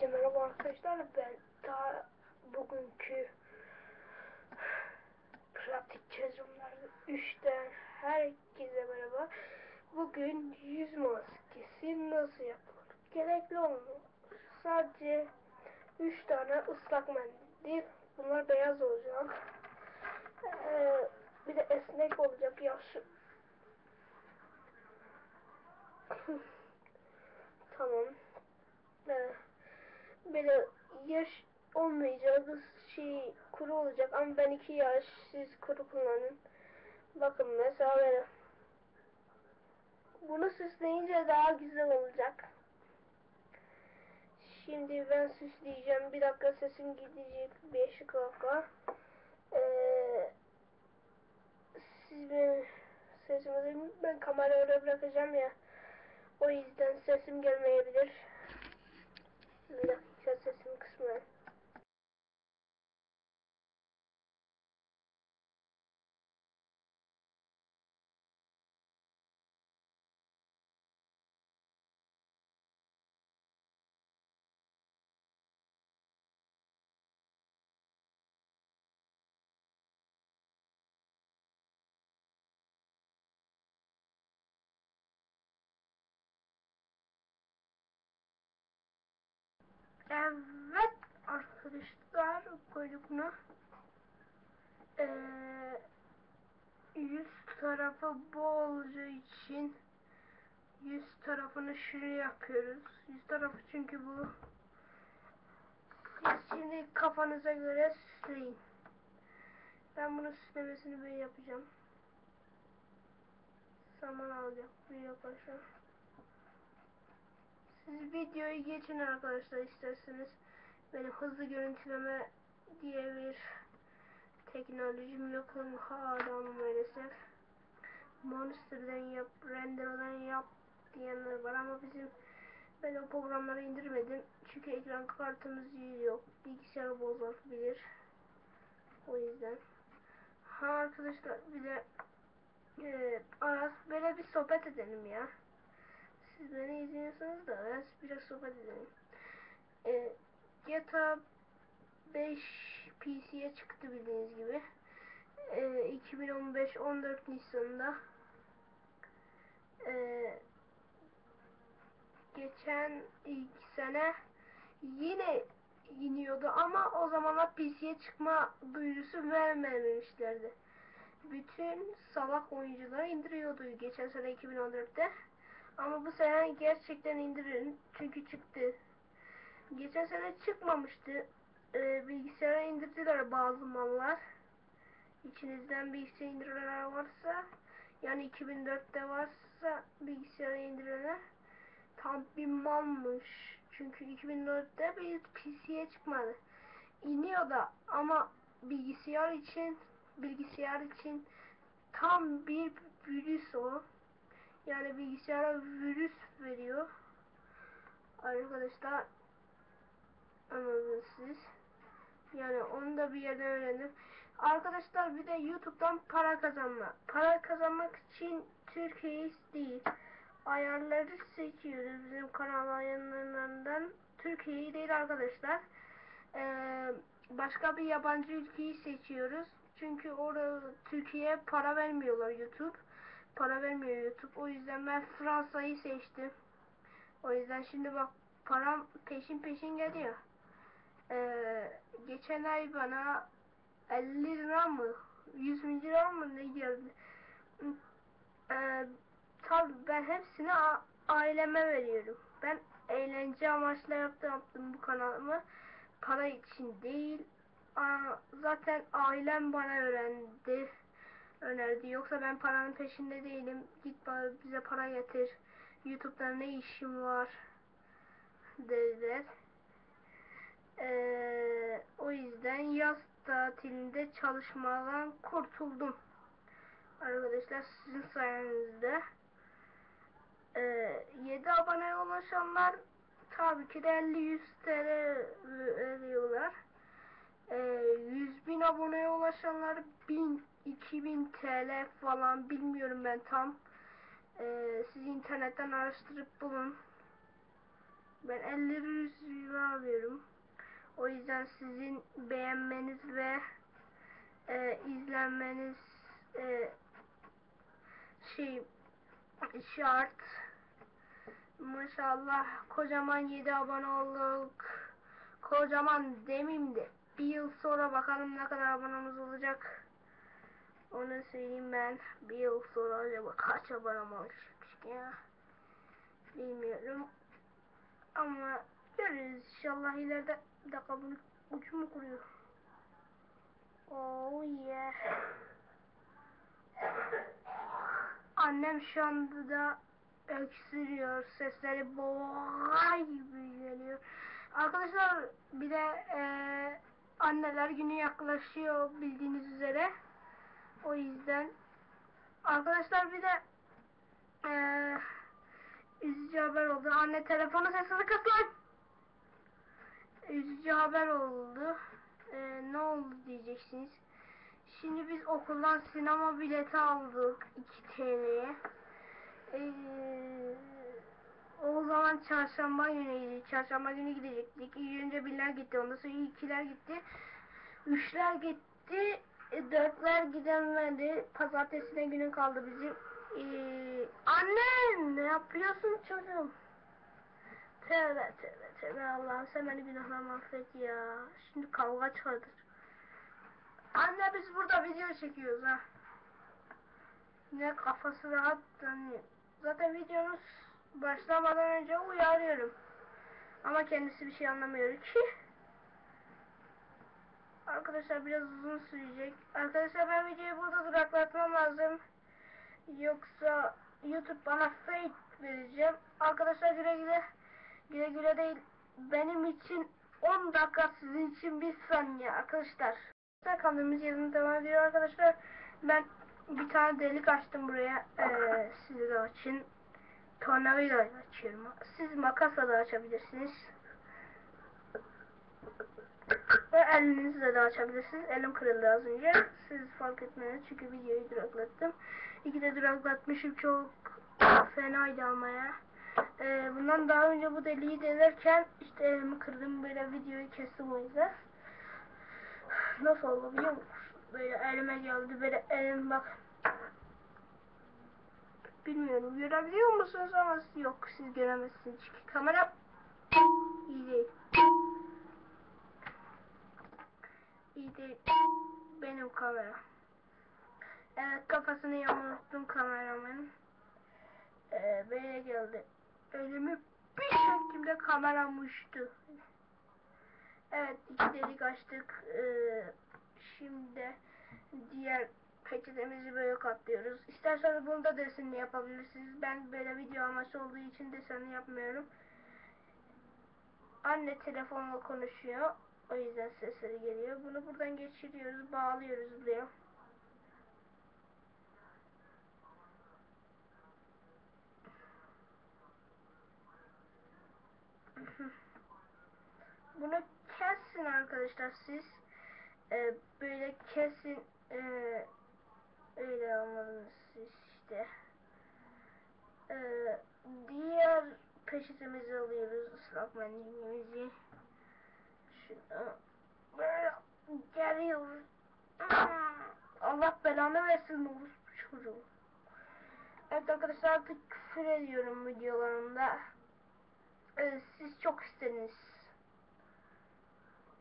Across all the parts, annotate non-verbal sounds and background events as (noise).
Herkese merhaba arkadaşlar. Ben daha bugünkü pratik çözümler 3'ten herkese merhaba. Bugün yüz maskesi nasıl yapılır? Gerekli olan sadece 3 tane ıslak mendil. Bunlar beyaz olacak. Ee, bir de esnek olacak. Yaş (laughs) tamam. Böyle yaş olmayacak şey kuru olacak ama ben iki yaş siz kuru kullanın. Bakın mesela böyle. Bunu süsleyince daha güzel olacak. Şimdi ben süsleyeceğim. Bir dakika sesim gidecek. Beş dakika. Ee, siz ben sesimi ben kamerayı oraya bırakacağım ya. O yüzden sesim gelmeyebilir. Bir dakika sesimi Evet arkadaşlar koyduk bunu. Ee, yüz tarafı bu olacağı için yüz tarafını şuraya yapıyoruz. Yüz tarafı çünkü bu. Siz şimdi kafanıza göre süsleyin. Ben bunu süslemesini böyle yapacağım. Zaman alacak bir yapacağım. Siz videoyu geçin arkadaşlar isterseniz. Benim hızlı görüntüleme diye bir teknolojim yok hala maalesef. Monster'dan yap, render'dan yap diyenler var ama bizim ben o programları indirmedim. Çünkü ekran kartımız yok. Bilgisayar bozulabilir. O yüzden. Ha arkadaşlar bir de e, Aras böyle bir sohbet edelim ya. Siz beni izliyorsanız da Aras biraz sohbet edelim. E, GTA 5 PC'ye çıktı bildiğiniz gibi. E, 2015 14 Nisan'da e, geçen ilk sene yine iniyordu ama o zamanlar PC'ye çıkma duyurusu vermemişlerdi. Bütün salak oyuncuları indiriyordu geçen sene 2014'te. Ama bu sene gerçekten indirin çünkü çıktı. Geçen sene çıkmamıştı. Ee, bilgisayara indirdiler bazı mallar. İçinizden bilgisayar indirenler varsa yani 2004'te varsa bilgisayara indirenler tam bir malmış. Çünkü 2004'te bir PC'ye çıkmadı. İniyor da ama bilgisayar için bilgisayar için tam bir virüs o. Yani bilgisayara virüs veriyor. Arkadaşlar anladınız. Yani onu da bir yerden öğrendim. Arkadaşlar bir de YouTube'dan para kazanma. Para kazanmak için Türkiye değil. Ayarları seçiyoruz bizim kanal ayarlarından. Türkiye'yi değil arkadaşlar. Ee, başka bir yabancı ülkeyi seçiyoruz. Çünkü orada Türkiye'ye para vermiyorlar YouTube. Para vermiyor YouTube. O yüzden ben Fransa'yı seçtim. O yüzden şimdi bak param peşin peşin geliyor. Ee, geçen ay bana 50 lira mı 100 bin lira mı ne geldi? Ee, tabi ben hepsini aileme veriyorum. Ben eğlence amaçlı yaptım bu kanalımı. Para için değil. Aa, zaten ailem bana öğrendi. Önerdi. Yoksa ben paranın peşinde değilim. Git bize para getir. YouTube'da ne işim var dediler. Ee, o yüzden yaz tatilinde çalışmadan kurtuldum. Arkadaşlar sizin sayenizde. Ee, 7 abone ulaşanlar tabii ki de 50-100 TL veriyorlar. Ee, 100 bin aboneye ulaşanlar 1000-2000 TL falan bilmiyorum ben tam. Ee, siz internetten araştırıp bulun. Ben 50 lira veriyorum. yüzden sizin beğenmeniz ve e, izlenmeniz e, şey şart. Maşallah kocaman 7 abone olduk. Kocaman demeyeyim de bir yıl sonra bakalım ne kadar abonemiz olacak. Onu söyleyeyim ben. Bir yıl sonra acaba kaç abonem olacak ya. Bilmiyorum. Ama görürüz inşallah ileride. Bir dakika bunu ucumu kuruyor. Oh yeah. Annem şu anda da öksürüyor. Sesleri boğay gibi geliyor. Arkadaşlar bir de eee, anneler günü yaklaşıyor bildiğiniz üzere. O yüzden arkadaşlar bir de eee üzücü haber oldu. Anne telefonu sesini kıs lan. Üzücü haber oldu. Eee, ne oldu diyeceksiniz. Şimdi biz okuldan sinema bileti aldık 2 TL'ye. Ee, o zaman çarşamba günüydü. Çarşamba günü gidecektik. İlk önce birler gitti. Ondan sonra ikiler gitti. Üçler gitti. E, dörtler gidemedi. Pazartesine günü kaldı bizim. Ee, anne ne yapıyorsun çocuğum? Tövbe tövbe tövbe Allah'ım sen beni günahlarımı affet ya. Şimdi kavga çıkardır. Anne biz burada video çekiyoruz ha. Ne kafası rahat hani. Zaten videomuz başlamadan önce uyarıyorum. Ama kendisi bir şey anlamıyor ki. Arkadaşlar biraz uzun sürecek. Arkadaşlar ben videoyu burada duraklatmam lazım. Yoksa YouTube bana fake vereceğim. Arkadaşlar güle güle. Güle güle değil. Benim için 10 dakika sizin için bir saniye arkadaşlar. Kaldığımız yerine devam ediyor arkadaşlar. Ben bir tane delik açtım buraya. Ee, siz de açın. Tornavida açıyorum. Siz makasla da açabilirsiniz. Ve elinizle de açabilirsiniz. Elim kırıldı az önce. Siz fark etmediniz çünkü videoyu duraklattım. İki de duraklatmışım çok fenaydı almaya. Ee, bundan daha önce bu deliği denerken işte elimi kırdım böyle videoyu kestim o yüzden. Nasıl oldu biliyor musun? Böyle elime geldi böyle elim bak. Bilmiyorum görebiliyor musunuz ama yok siz göremezsiniz çünkü kamera iyi değil. İyi. Benim kamera. Evet kafasını yamulttum kameramın. Ee, böyle geldi. Elimi bir şekilde kameram uçtu. Evet iki delik açtık. Ee, şimdi diğer peçetemizi böyle katlıyoruz. İsterseniz bunu da desenli yapabilirsiniz. Ben böyle video amaçlı olduğu için desenli yapmıyorum. Anne telefonla konuşuyor. O yüzden sesleri geliyor. Bunu buradan geçiriyoruz. Bağlıyoruz buraya. (laughs) Bunu kesin arkadaşlar siz. Ee, böyle kesin ee, öyle almalısınız siz işte. Ee, diğer peçetemizi alıyoruz ıslak mendilimizi. Geliyoruz. Allah belanı versin olur çocuğu. Evet arkadaşlar artık küfür ediyorum videolarımda. Ee, siz çok istediniz.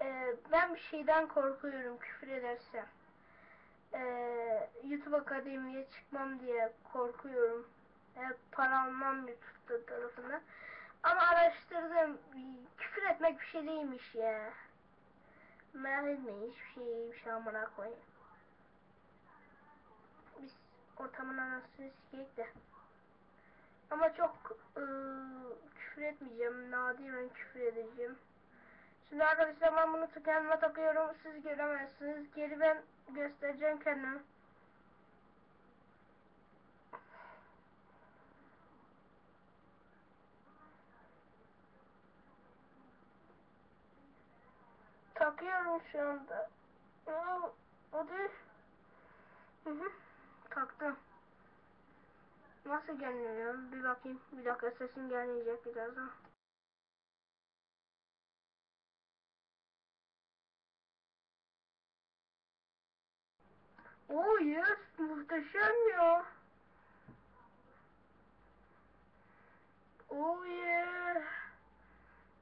Ee, ben bir şeyden korkuyorum küfür edersem. Ee, YouTube Akademi'ye çıkmam diye korkuyorum. Ee, para almam YouTube tarafından. Ama araştırdım. Küfür etmek bir şey değilmiş ya. Merak etmeyin hiçbir şey değilmiş amına koyayım. Biz ortamın anasını sikeyik de. Ama çok ıı, küfür etmeyeceğim. Nadiren küfür edeceğim. Şimdi arkadaşlar ben bunu kendime takıyorum. Siz göremezsiniz. Geri ben göstereceğim kendimi. kalkıyorum şu anda. Hadi. Hı hı. Kalktım. Nasıl gelmiyorum? Bir bakayım. Bir dakika sesim gelmeyecek birazdan. Oh yes, muhteşem ya. Oh yeah.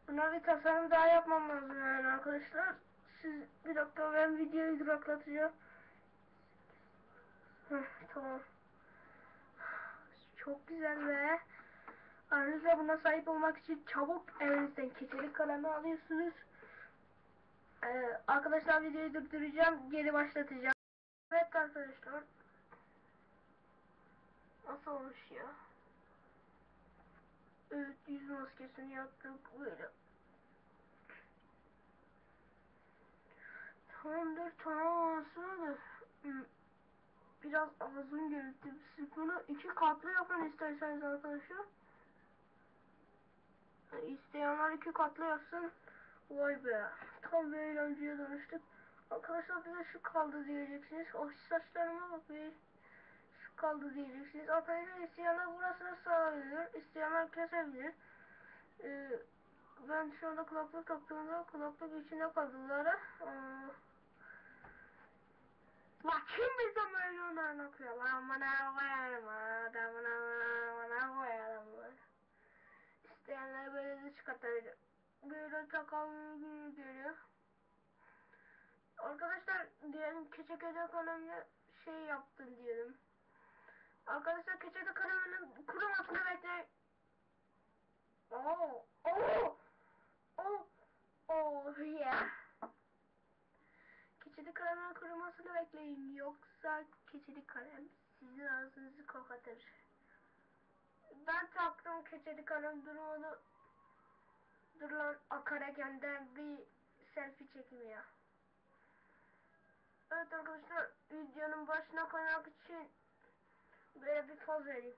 Buna bir tasarım daha yapmam lazım yani arkadaşlar. Siz bir dakika ben videoyu duraklatacağım. Tamam. Çok güzel ve aranızda buna sahip olmak için çabuk evinizden keçeli kalemi alıyorsunuz. Ee, arkadaşlar videoyu durduracağım. Geri başlatacağım. Evet arkadaşlar. Nasıl olmuş ya? Evet yüz maskesini yaptık böyle. Tamamdır tamam aslında hmm, biraz ağzım gürültü. Siz bunu iki katlı yapın isterseniz arkadaşlar. İsteyenler iki katlı yapsın. Vay be. Tam bir eğlenceye dönüştük. Arkadaşlar bize şu kaldı diyeceksiniz. O saçlarıma bak bir. Kaldı diyeceksiniz. Arkadaşlar isteyenler burasını sağlayabilir. İsteyenler kesebilir. Ee, ben şu anda kulaklık taktığımda kulaklık içinde kaldılar. Ee, Bak kim bize milyonlarını okuyor lan bana koyarım adamına bana koyarım. İsteyenler böyle de çıkartabilir. Böyle takalım geliyor. Arkadaşlar diyelim keçe kalemle şey yaptın diyelim. Arkadaşlar keçe de kaleminin kurumasını bekle. Oh, oh, oh, oh yeah. Keçeli kalemin kurumasını bekleyin yoksa keçeli kalem sizin ağzınızı kokatır. Ben taktım keçeli kalem durmadı. Durulan akaregenden bir selfie çekimi ya. Evet arkadaşlar videonun başına koymak için böyle bir poz vereyim.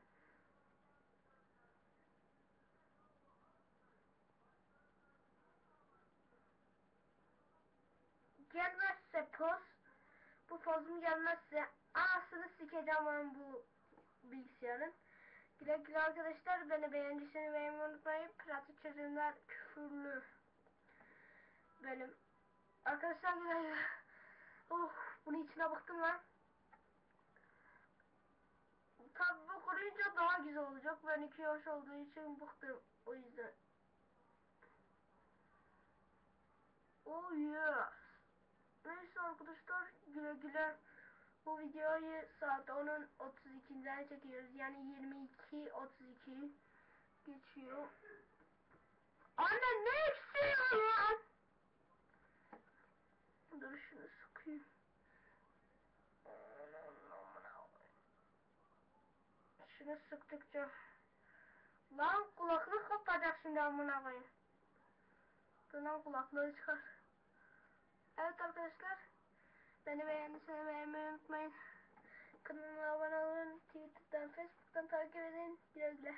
gelmezse poz bu pozum gelmezse anasını sikeceğim ben bu bilgisayarın. Güle güle arkadaşlar beni beğendiyseniz beğenmeyi unutmayın. Pratik çözümler küfürlü benim. Arkadaşlar güle (laughs) güle. Oh bunun içine baktım lan. Daha güzel olacak. Ben iki yaş olduğu için bıktım o yüzden. Oh yeah. Neyse arkadaşlar güle güle bu videoyu saat 10'un 32'den çekiyoruz. Yani 22 32 geçiyor. Anne ne istiyor ya? Dur şunu sıkayım. Şunu sıktıkça Lan kulaklık kopacak şimdi amına koyayım. Dur kulaklığı çıkar. Evet arkadaşlar. Beni beğendiyseniz beğenmeyi unutmayın. Kanalıma abone olun. Twitter'dan, Facebook'tan takip edin. Güle güle.